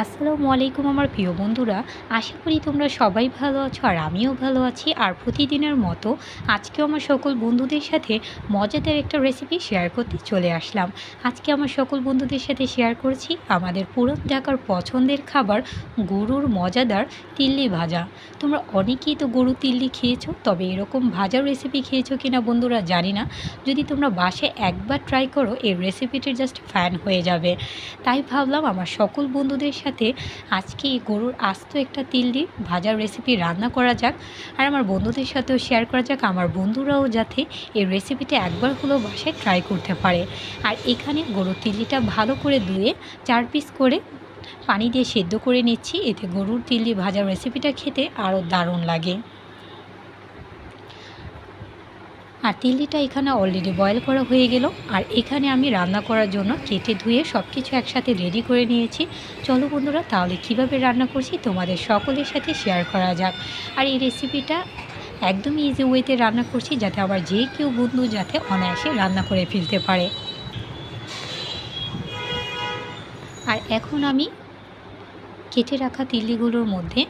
আসসালামু আলাইকুম আমার প্রিয় বন্ধুরা, আশা করি তোমরা সবাই ভালো আছো আর আমিও ভালো আছি। আর প্রতিদিনের মতো আজকেও আমার সকল বন্ধুদের সাথে মজাদার একটা রেসিপি শেয়ার করতে চলে আসলাম। আজকে আমার সকল বন্ধুদের সাথে শেয়ার করছি আমাদের পুরন ঢাকার পছন্দের খাবার গরুর মজাদার তিল্লি ভাজা। তোমরা অনেকেই তো গরু তিল্লি খেয়েছো, তবে এরকম ভাজার রেসিপি খেয়েছো কিনা বন্ধুরা জানি না। যদি তোমরা বাসে একবার ট্রাই করো, এই রেসিপিটির জাস্ট ফ্যান হয়ে যাবে। তাই ভাবলাম আমার সকল বন্ধুদের সাথে আজকে এই গরুর আস্ত একটা তিল দিয়ে ভাজার রেসিপি রান্না করা যাক। আর আমার বন্ধুদের সাথেও শেয়ার করা যাক, আমার বন্ধুরাও যাতে এই রেসিপিটা একবার হলেও বাসায় ট্রাই করতে পারে। আর এখানে গরুর তিলিটা ভালো করে ধুয়ে চার পিস করে পানি দিয়ে সেদ্ধ করে নিচ্ছি, এতে গরুর তিল দিয়ে ভাজার রেসিপিটা খেতে আরও দারুণ লাগে। আর তিল্লিটা এখানে অলরেডি বয়েল করা হয়ে গেল। আর এখানে আমি রান্না করার জন্য কেটে ধুয়ে সব কিছু একসাথে রেডি করে নিয়েছি। চলো বন্ধুরা, তাহলে কীভাবে রান্না করছি তোমাদের সকলের সাথে শেয়ার করা যাক। আর এই রেসিপিটা একদমই ইজি ওয়েতে রান্না করছি যাতে আবার যে কেউ বন্ধু যাতে অনায়াসে রান্না করে ফেলতে পারে। আর এখন আমি কেটে রাখা তিল্লিগুলোর মধ্যে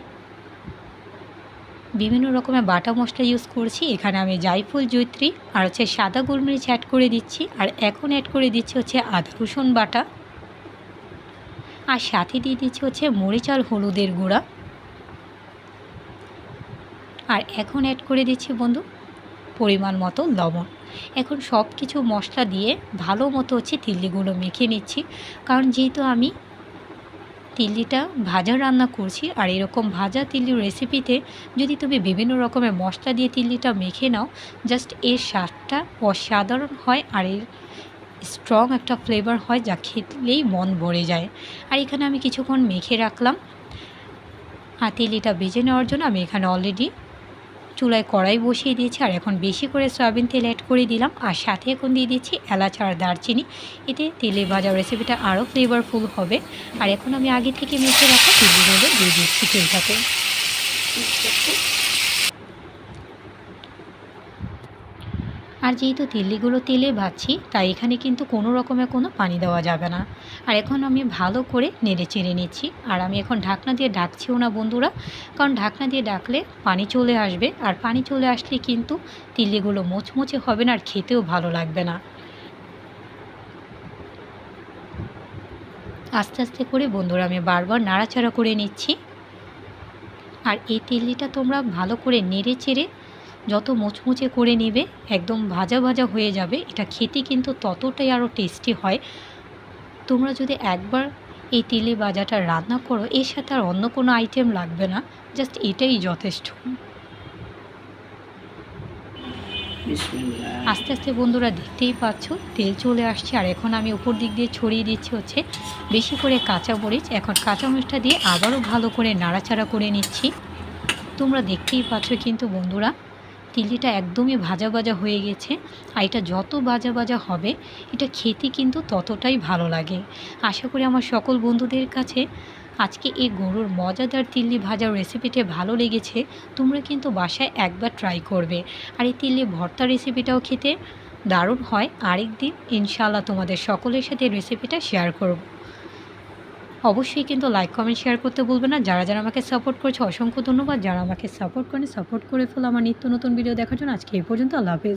বিভিন্ন রকমের বাটা মশলা ইউজ করছি। এখানে আমি জাইফুল জৈত্রী আর হচ্ছে সাদা গোলমরিচ অ্যাড করে দিচ্ছি। আর এখন অ্যাড করে দিচ্ছি হচ্ছে আদা রসুন বাটা। আর সাথে দিয়ে দিচ্ছি হচ্ছে মরিচ আর হলুদের গুঁড়া। আর এখন অ্যাড করে দিচ্ছি বন্ধু পরিমাণ মতো লবণ। এখন সব কিছু মশলা দিয়ে ভালো মতো হচ্ছে তিল্লিগুলো মেখে নিচ্ছি। কারণ যেহেতু আমি তিল্লিটা ভাজা রান্না করছি আর এরকম ভাজা তিল্লির রেসিপিতে যদি তুমি বিভিন্ন রকমের মশলা দিয়ে তিল্লিটা মেখে নাও জাস্ট এর স্বাদটা অসাধারণ হয় আর এর স্ট্রং একটা ফ্লেভার হয় যা খেলেই মন ভরে যায়। আর এখানে আমি কিছুক্ষণ মেখে রাখলাম। আর তিল্লিটা ভেজে নেওয়ার জন্য আমি এখানে অলরেডি চুলায় কড়াই বসিয়ে দিয়েছি, আর এখন বেশি করে সয়াবিন তেল অ্যাড করে দিলাম। আর সাথে এখন দিয়ে দিচ্ছি এলাচ আর দারচিনি। এতে তেলে ভাজা রেসিপিটা আরও ফ্লেভারফুল হবে। আর এখন আমি আগে থেকে মেখে রাখা তেলগুলো দিয়ে দিচ্ছি তেলটাতে আর যেহেতু তিল্লিগুলো তেলে ভাজছি, তাই এখানে কিন্তু কোনো রকমের কোনো পানি দেওয়া যাবে না। আর এখন আমি ভালো করে নেড়ে চেড়ে নিচ্ছি। আর আমি এখন ঢাকনা দিয়ে ডাকছিও না বন্ধুরা, কারণ ঢাকনা দিয়ে ডাকলে পানি চলে আসবে। আর পানি চলে আসলে কিন্তু তিল্লিগুলো মোচমোচে হবে না আর খেতেও ভালো লাগবে না। আস্তে আস্তে করে বন্ধুরা আমি বারবার নাড়াচাড়া করে নিচ্ছি। আর এই তিল্লিটা তোমরা ভালো করে নেড়ে চেড়ে যত মুচমুচে করে নেবে একদম ভাজা ভাজা হয়ে যাবে এটা খেতে কিন্তু ততটাই আরও টেস্টি হয়। তোমরা যদি একবার এই তেলে ভাজাটা রান্না করো এর সাথে আর অন্য কোনো আইটেম লাগবে না জাস্ট এটাই যথেষ্ট। আস্তে আস্তে বন্ধুরা দেখতেই পাচ্ছ তেল চলে আসছে আর এখন আমি উপর দিক দিয়ে ছড়িয়ে দিচ্ছি হচ্ছে বেশি করে কাঁচা মরিচ। এখন কাঁচা মরিচটা দিয়ে আবারও ভালো করে নাড়াচাড়া করে নিচ্ছি। তোমরা দেখতেই পাচ্ছ কিন্তু বন্ধুরা তিল্লিটা একদমই ভাজা ভাজা হয়ে গেছে আর এটা যত ভাজা ভাজা হবে, এটা খেতে কিন্তু ততটাই ভালো লাগে। আশা করি আমার সকল বন্ধুদের কাছে আজকে এই গরুর মজাদার তিল্লি ভাজার রেসিপিটা ভালো লেগেছে, তোমরা কিন্তু বাসায় একবার ট্রাই করবে। আর এই তিল্লি ভর্তা রেসিপিটাও খেতে দারুণ হয়। আরেক দিন ইনশাল্লাহ তোমাদের সকলের সাথে রেসিপিটা শেয়ার করব। অবশ্যই কিন্তু লাইক কমেন্ট শেয়ার করতে বলবে না। যারা যারা আমাকে সাপোর্ট করছে, অসংখ্য ধন্যবাদ। যারা আমাকে সাপোর্ট করেন সাপোর্ট করে ফেলো। আমার নিত্য নতুন ভিডিও দেখার জন্য আজকে এই পর্যন্ত। আল্লাহ হাফেজ।